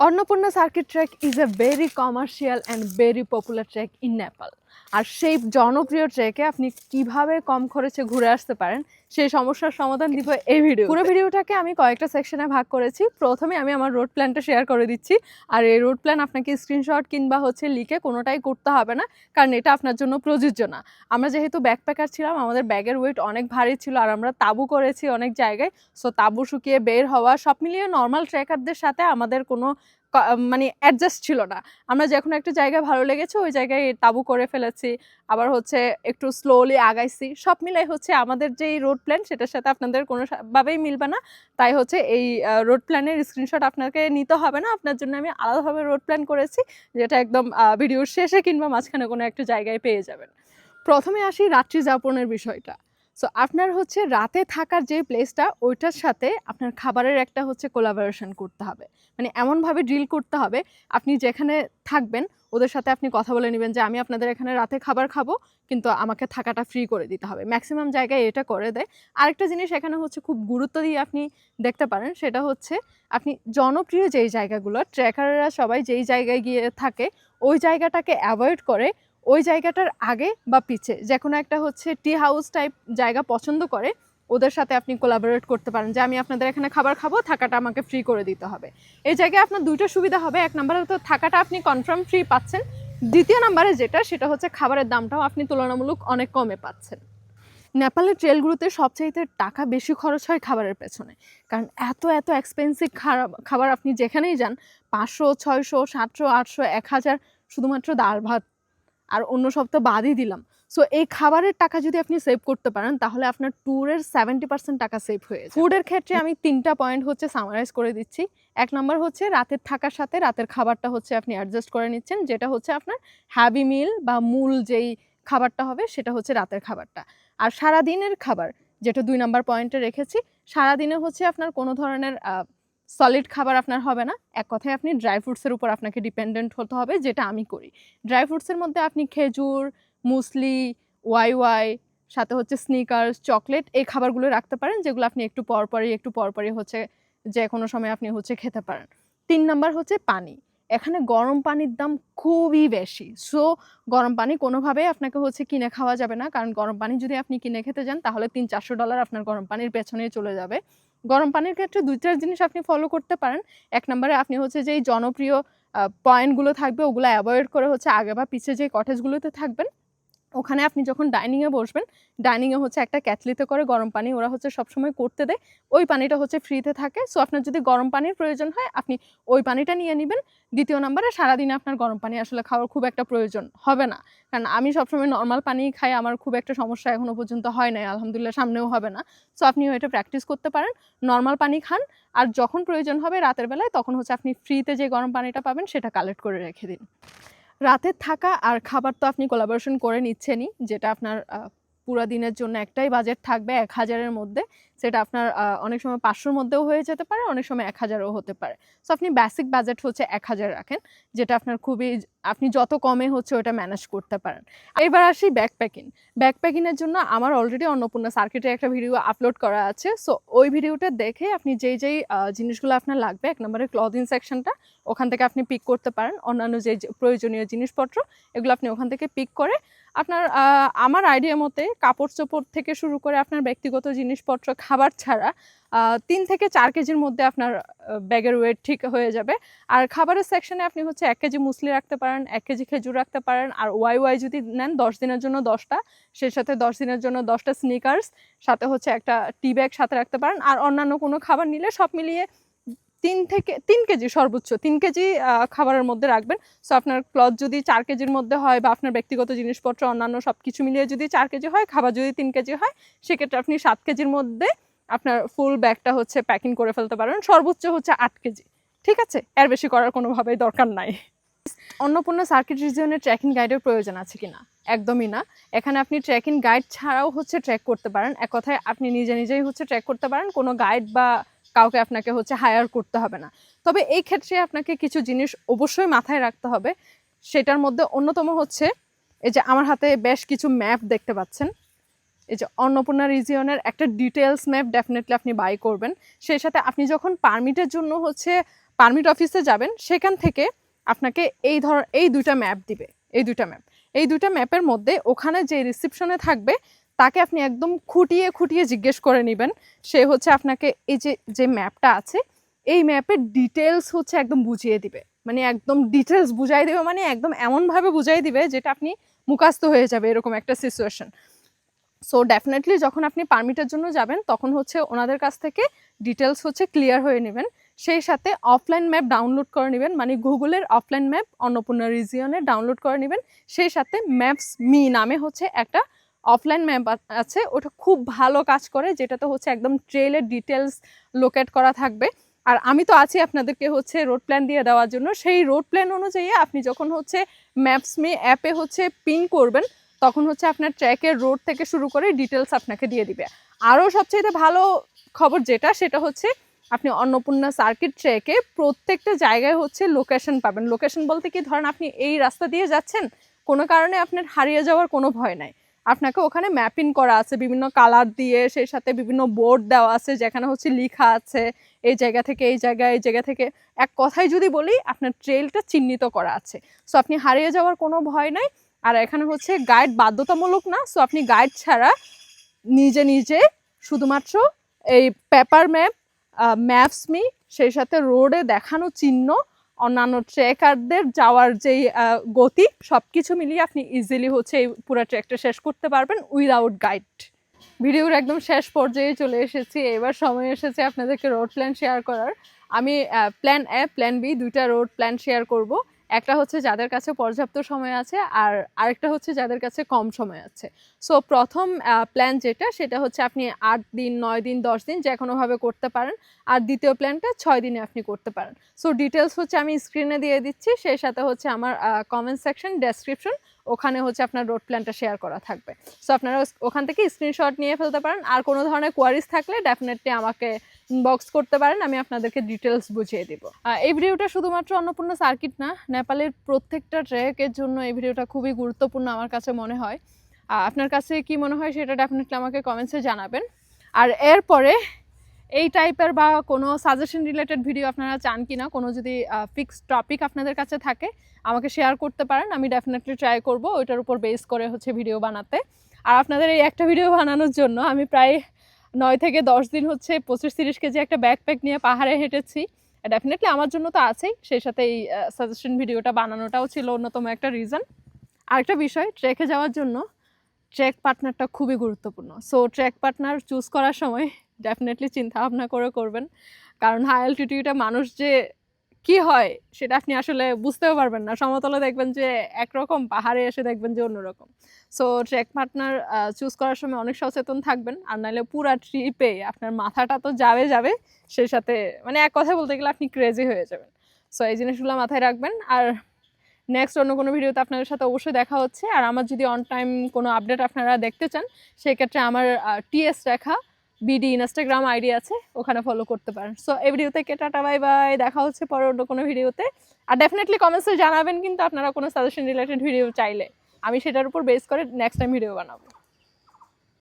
Annapurna Circuit Trek is a very commercial and very popular trek in Nepal. আর সেই জনপ্রিয় ট্রেকে আপনি কীভাবে কম খরচে ঘুরে আসতে পারেন, সেই সমস্যার সমাধান দিব এই ভিডিও পুরো ভিডিওটাকে আমি কয়েকটা সেকশনে ভাগ করেছি। প্রথমে আমি আমার রোড প্ল্যানটা শেয়ার করে দিচ্ছি। আর এই রোড প্ল্যান আপনাকে স্ক্রিনশট কিংবা হচ্ছে লিখে কোনোটাই করতে হবে না, কারণ এটা আপনার জন্য প্রযোজ্য না। আমরা যেহেতু ব্যাকপ্যাকার ছিলাম, আমাদের ব্যাগের ওয়েট অনেক ভারী ছিল আর আমরা তাবু করেছি অনেক জায়গায়। সো তাবু শুকিয়ে বের হওয়া সব মিলিয়ে নর্মাল ট্রেকারদের সাথে আমাদের কোনো মানে অ্যাডজাস্ট ছিল না। আমরা যখন একটা জায়গায় ভালো লেগেছে, ওই জায়গায় তাবু করে ফেলেছি। আবার হচ্ছে একটু স্লোলি আগাইছি। সব মিলাই হচ্ছে আমাদের যেই রোড প্ল্যান সেটার সাথে আপনাদের কোনো ভাবেই মিলবে না। তাই হচ্ছে এই রোড প্ল্যানের স্ক্রিনশট আপনাকে নিতে হবে না। আপনার জন্য আমি আলাদাভাবে রোড প্ল্যান করেছি, যেটা একদম ভিডিওর শেষে কিংবা মাঝখানে কোনো একটা জায়গায় পেয়ে যাবেন। প্রথমে আসি রাত্রি যাপনের বিষয়টা। সো আপনার হচ্ছে রাতে থাকার যে প্লেসটা ওইটার সাথে আপনার খাবারের একটা হচ্ছে কোলাবোরেশন করতে হবে। মানে এমনভাবে ড্রিল করতে হবে, আপনি যেখানে থাকবেন, ওদের সাথে আপনি কথা বলে নেবেন যে, আমি আপনাদের এখানে রাতে খাবার খাব, কিন্তু আমাকে থাকাটা ফ্রি করে দিতে হবে। ম্যাক্সিমাম জায়গায় এটা করে দেয়। আরেকটা জিনিস এখানে হচ্ছে খুব গুরুত্ব দিয়ে আপনি দেখতে পারেন, সেটা হচ্ছে আপনি জনপ্রিয় যেই জায়গাগুলো, ট্রেকাররা সবাই যেই জায়গায় গিয়ে থাকে, ওই জায়গাটাকে অ্যাভয়েড করে ওই জায়গাটার আগে বা পিছে যে কোনো একটা হচ্ছে টি হাউস টাইপ জায়গা পছন্দ করে, ওদের সাথে আপনি কোলাবোরেট করতে পারেন। যে আমি আপনাদের এখানে খাবার খাব, থাকাটা আমাকে ফ্রি করে দিতে হবে। এই জায়গায় আপনার দুইটা সুবিধা হবে। এক নম্বরে তো থাকাটা আপনি কনফার্ম ফ্রি পাচ্ছেন। দ্বিতীয় নম্বরে যেটা, সেটা হচ্ছে খাবারের দামটাও আপনি তুলনামূলক অনেক কমে পাচ্ছেন। নেপালের ট্রেলগুলোতে সবচাইতে টাকা বেশি খরচ হয় খাবারের পেছনে। কারণ এত এত এক্সপেন্সিভ খাবার আপনি যেখানেই যান, পাঁচশো, ছয়শো, সাতশো, আটশো, এক হাজার, শুধুমাত্র ডাল ভাত আর অন্য সব তো বাদই দিলাম। সো এই খাবারের টাকা যদি আপনি সেভ করতে পারেন তাহলে আপনার ট্যুরের সেভেন্টি পার্সেন্ট টাকা সেভ হয়ে যায় ফুডের ক্ষেত্রে আমি তিনটা পয়েন্ট হচ্ছে সামারাইজ করে দিচ্ছি। এক নম্বর হচ্ছে রাতের থাকার সাথে রাতের খাবারটা হচ্ছে আপনি অ্যাডজাস্ট করে নিচ্ছেন যেটা হচ্ছে আপনার হ্যাভি মিল বা মূল যেই খাবারটা হবে সেটা হচ্ছে রাতের খাবারটা। আর সারা দিনের খাবার যেটা দুই নাম্বার পয়েন্টে রেখেছি সারা দিনে হচ্ছে আপনার কোনো ধরনের সলিড খাবার আপনার হবে না। এক কথায় আপনি ড্রাই ফ্রুটসের উপর আপনাকে ডিপেন্ডেন্ট হতে হবে, যেটা আমি করি। ড্রাই ফ্রুটসের মধ্যে আপনি খেজুর, মুসলি ওয়াই ওয়াই সাথে হচ্ছে স্নিকার্স চকলেট এই খাবারগুলো রাখতে পারেন, যেগুলো আপনি একটু পরপরই একটু পরপরই হচ্ছে যে কোনো সময় আপনি হচ্ছে খেতে পারেন। তিন নাম্বার হচ্ছে পানি। এখানে গরম পানির দাম খুবই বেশি। সো গরম পানি কোনোভাবেই আপনাকে হচ্ছে কিনে খাওয়া যাবে না। কারণ গরম পানি যদি আপনি কিনে খেতে যান, তাহলে তিন চারশো ডলার আপনার গরম পানির পেছনেই চলে যাবে। গরম পানির ক্ষেত্রে দুই চার জিনিস আপনি ফলো করতে পারেন। এক নম্বরে আপনি হচ্ছে যেই জনপ্রিয় পয়েন্টগুলো থাকবে, ওগুলো অ্যাভয়েড করে হচ্ছে আগে বা পিছিয়ে যে কটেজগুলোতে থাকবেন। ওখানে আপনি যখন ডাইনিংয়ে বসবেন ডাইনিংয়ে হচ্ছে একটা ক্যাটলিতে করে গরম পানি ওরা হচ্ছে সবসময় করতে দেয়। ওই পানিটা হচ্ছে ফ্রিতে থাকে। সো আপনার যদি গরম পানির প্রয়োজন হয়, আপনি ওই পানিটা নিয়ে নেবেন। দ্বিতীয় নম্বরে সারাদিনে আপনার গরম পানি আসলে খাওয়ার খুব একটা প্রয়োজন হবে না। কারণ আমি সবসময় নর্মাল পানি খাই, আমার খুব একটা সমস্যা এখনও পর্যন্ত হয় নাই। আলহামদুলিল্লাহ সামনেও হবে না। সো আপনি এটা প্র্যাকটিস করতে পারেন। নর্মাল পানি খান। আর যখন প্রয়োজন হবে রাতের বেলায়, তখন হচ্ছে আপনি ফ্রিতে যে গরম পানিটা পাবেন, সেটা কালেক্ট করে রেখে দিন। রাতে থাকা আর খাবার তো আপনি কোলাবোরেশন করে নিচ্ছেনই যেটা আপনার পুরো দিনের জন্য একটাই বাজেট থাকবে এক হাজারের মধ্যে। সেটা আপনার অনেক সময় পাঁচশোর মধ্যেও হয়ে যেতে পারে, অনেক সময় এক হাজারও হতে পারে। সো আপনি বেসিক বাজেট হচ্ছে এক হাজার রাখেন, যেটা আপনার খুবই, আপনি যত কমে হচ্ছে ওটা ম্যানেজ করতে পারেন। এবার আসি ব্যাকপ্যাকিং ব্যাকপ্যাকিংয়ের জন্য আমার অলরেডি অন্নপূর্ণা সার্কিটে একটা ভিডিও আপলোড করা আছে। সো ওই ভিডিওটা দেখে আপনি যেই যেই জিনিসগুলো আপনার লাগবে, এক নম্বরে ক্লদিং সেকশনটা ওখান থেকে আপনি পিক করতে পারেন। অন্যান্য যে প্রয়োজনীয় জিনিসপত্র, এগুলো আপনি ওখান থেকে পিক করে আপনার আমার আইডিয়া মতে কাপড় চোপড় থেকে শুরু করে আপনার ব্যক্তিগত জিনিসপত্র, খাবার ছাড়া তিন থেকে চার কেজির মধ্যে আপনার ব্যাগের ওয়েট ঠিক হয়ে যাবে। আর খাবারের সেকশনে আপনি হচ্ছে এক কেজি মুসলি রাখতে পারেন, এক কেজি খেজুর রাখতে পারেন, আর ওয়াই ওয়াই যদি নেন দশ দিনের জন্য দশটা, সেই সাথে দশ দিনের জন্য দশটা স্নিকার্স সাথে হচ্ছে একটা টি ব্যাগ সাথে রাখতে পারেন। আর অন্যান্য কোনো খাবার নিলে সব মিলিয়ে তিন থেকে, তিন কেজি সর্বোচ্চ, তিন কেজি খাবারের মধ্যে রাখবেন। সো আপনার ক্লথ যদি চার কেজির মধ্যে হয় বা আপনার ব্যক্তিগত জিনিসপত্র, অন্যান্য সব কিছু মিলিয়ে যদি চার কেজি হয়, খাবার যদি তিন কেজি হয়, সেক্ষেত্রে আপনি সাত কেজির মধ্যে আপনার ফুল ব্যাগটা হচ্ছে প্যাকিং করে ফেলতে পারেন। সর্বোচ্চ হচ্ছে আট কেজি। ঠিক আছে? এর বেশি করার কোনোভাবেই দরকার নাই। অন্নপূর্ণা সার্কিট রিজিয়নের ট্রেকিং গাইডের প্রয়োজন আছে কিনা? একদমই না। এখানে আপনি ট্রেকিং গাইড ছাড়াও হচ্ছে ট্রেক করতে পারেন। এক কথায় আপনি নিজে নিজেই হচ্ছে ট্রেক করতে পারেন। কোনো গাইড বা কাউকে আপনাকে হচ্ছে হায়ার করতে হবে না। তবে এই ক্ষেত্রে আপনাকে কিছু জিনিস অবশ্যই মাথায় রাখতে হবে। সেটার মধ্যে অন্যতম হচ্ছে, এই যে আমার হাতে বেশ কিছু ম্যাপ দেখতে পাচ্ছেন। এই যে অন্নপূর্ণা রিজিয়নের একটা ডিটেলস ম্যাপ ডেফিনেটলি আপনি বাই করবেন। সেই সাথে আপনি যখন পারমিটের জন্য হচ্ছে পারমিট অফিসে যাবেন, সেখান থেকে আপনাকে এই ধর, এই দুইটা ম্যাপ দিবে। এই দুইটা ম্যাপ এই দুইটা ম্যাপের মধ্যে ওখানে যে রিসিপশনে থাকবে তাকে আপনি একদম খুঁটিয়ে খুঁটিয়ে জিজ্ঞেস করে নেবেন। সে হচ্ছে আপনাকে এই যে যে ম্যাপটা আছে, এই ম্যাপের ডিটেলস হচ্ছে একদম বুঝিয়ে দিবে। মানে একদম ডিটেলস বুঝাই দেবে মানে একদম এমনভাবে বুঝাই দিবে যেটা আপনি মুখাস্ত হয়ে যাবে এরকম একটা সিচুয়েশন সো ডেফিনেটলি যখন আপনি পারমিটের জন্য যাবেন, তখন হচ্ছে ওনাদের কাছ থেকে ডিটেলস হচ্ছে ক্লিয়ার হয়ে নেবেন। সেই সাথে অফলাইন ম্যাপ ডাউনলোড করে নেবেন মানে গুগলের অফলাইন ম্যাপ অন্নপূর্ণা রিজিয়নে ডাউনলোড করে নেবেন। সেই সাথে ম্যাপস মি নামে হচ্ছে একটা অফলাইন ম্যাপ আছে, ওটা খুব ভালো কাজ করে, যেটাতে হচ্ছে একদম ট্রেলের ডিটেলস লোকেট করা থাকবে। আর আমি তো আছি আপনাদেরকে হচ্ছে রোড প্ল্যান দিয়ে দেওয়ার জন্য। সেই রোড প্ল্যান অনুযায়ী আপনি যখন হচ্ছে ম্যাপস মে অ্যাপে হচ্ছে পিন করবেন, তখন হচ্ছে আপনার ট্র্যাকের রোড থেকে শুরু করে ডিটেলস আপনাকে দিয়ে দিবে। আরও সবচেয়ে ভালো খবর যেটা, সেটা হচ্ছে আপনি অন্নপূর্ণা সার্কিট ট্র্যাকে প্রত্যেকটা জায়গায় হচ্ছে লোকেশন পাবেন। লোকেশন বলতে কি, ধরেন আপনি এই রাস্তা দিয়ে যাচ্ছেন, কোনো কারণে আপনার হারিয়ে যাওয়ার কোনো ভয় নাই। আপনাকে ওখানে ম্যাপিং করা আছে, বিভিন্ন কালার দিয়ে, সেই সাথে বিভিন্ন বোর্ড দেওয়া আছে, যেখানে হচ্ছে লিখা আছে, এই জায়গা থেকে এই জায়গায়, এই জায়গা থেকে। এক কথায় যদি বলি, আপনার ট্রেলটা চিহ্নিত করা আছে। সো আপনি হারিয়ে যাওয়ার কোনো ভয় নাই। আর এখানে হচ্ছে গাইড বাধ্যতামূলক না সো আপনি গাইড ছাড়া নিজে নিজে শুধুমাত্র এই পেপার ম্যাপ ম্যাপস মি সেই সাথে রোডে দেখানো চিহ্ন অন্যান্য ট্রেকারদের যাওয়ার যেই গতি সব কিছু মিলিয়ে আপনি ইজিলি হচ্ছে এই পুরো ট্রেকটা শেষ করতে পারবেন উইদাউট গাইড ভিডিওর একদম শেষ পর্যায়ে চলে এসেছি। এবার সময় এসেছে আপনাদেরকে রোড প্ল্যান শেয়ার করার। আমি প্ল্যান এ প্ল্যান বি দুইটা রোড প্ল্যান শেয়ার করব। একটা হচ্ছে যাদের কাছে পর্যাপ্ত সময় আছে আর আরেকটা হচ্ছে যাদের কাছে কম সময় আছে। সো প্রথম প্ল্যান যেটা, সেটা হচ্ছে আপনি আট দিন, নয় দিন, দশ দিন যে কোনোভাবে করতে পারেন আর দ্বিতীয় প্ল্যানটা ছয় দিনে আপনি করতে পারেন। সো ডিটেলস হচ্ছে আমি স্ক্রিনে দিয়ে দিচ্ছি, সেই সাথে হচ্ছে আমার কমেন্ট সেকশন ডেসক্রিপশন ওখানে হচ্ছে আপনার রোড প্ল্যানটা শেয়ার করা থাকবে। সো আপনারা ওখান থেকে স্ক্রিনশট নিয়ে ফেলতে পারেন। আর কোনো ধরনের কোয়ারিজ থাকলে ডেফিনেটলি আমাকে ইনবক্স করতে পারেন, আমি আপনাদেরকে ডিটেলস বুঝিয়ে দিব। এই ভিডিওটা শুধুমাত্র অন্নপূর্ণ সার্কিট না, নেপালের প্রত্যেকটা ট্র্যাকের জন্য এই ভিডিওটা খুবই গুরুত্বপূর্ণ আমার কাছে মনে হয়। আপনার কাছে কি মনে হয় সেটা ডেফিনেটলি আমাকে কমেন্টসে জানাবেন। আর এরপরে এই টাইপের বা কোনো সাজেশন রিলেটেড ভিডিও আপনারা চান কি না কোনো যদি ফিক্সড টপিক আপনাদের কাছে থাকে, আমাকে শেয়ার করতে পারেন, আমি ডেফিনেটলি ট্রাই করব, ওইটার উপর বেস করে হচ্ছে ভিডিও বানাতে। আর আপনাদের এই একটা ভিডিও বানানোর জন্য আমি প্রায় নয় থেকে দশ দিন হচ্ছে পঁচিশ তিরিশ কেজি একটা ব্যাকপ্যাক নিয়ে পাহাড়ে হেঁটেছি। ডেফিনেটলি আমার জন্য তো আছেই। সেই সাথে এই সাজেশন ভিডিওটা বানানোটাও ছিল অন্যতম একটা রিজন আরেকটা বিষয় ট্রেকে যাওয়ার জন্য ট্রেক পার্টনারটা খুবই গুরুত্বপূর্ণ। সো ট্রেক পার্টনার চুজ করার সময় ডেফিনেটলি চিন্তা ভাবনা করে করবেন। কারণ হাই অ্যালটিটিউডে মানুষ যে কি হয় সেটা আপনি আসলে বুঝতেও পারবেন না। সমতলে দেখবেন যে একরকম, পাহাড়ে এসে দেখবেন যে অন্যরকম। সো ট্রেক পার্টনার চুজ করার সময় অনেক সচেতন থাকবেন। আর নাহলে পুরা ট্রিপে আপনার মাথাটা তো যাবে যাবে, সেই সাথে মানে এক কথা বলতে গেলে আপনি ক্রেজি হয়ে যাবেন। সো এই জিনিসগুলো মাথায় রাখবেন। আর নেক্সট অন্য কোনো ভিডিওতে আপনাদের সাথে অবশ্যই দেখা হচ্ছে। আর আমার যদি অন টাইম কোনো আপডেট আপনারা দেখতে চান, সেক্ষেত্রে আমার TS Rekha BD Instagram ID আছে, ওখানে ফলো করতে পারেন। সো এই ভিডিও থেকে টাটা বাই বাই দেখা হচ্ছে পরে অন্য কোনো ভিডিওতে আর ডেফিনেটলি কমেন্টসে জানাবেন কিন্তু আপনারা কোনো সাজেশন রিলেটেড ভিডিও চাইলে। আমি সেটার উপর বেস করে নেক্সট টাইম ভিডিও বানাবো।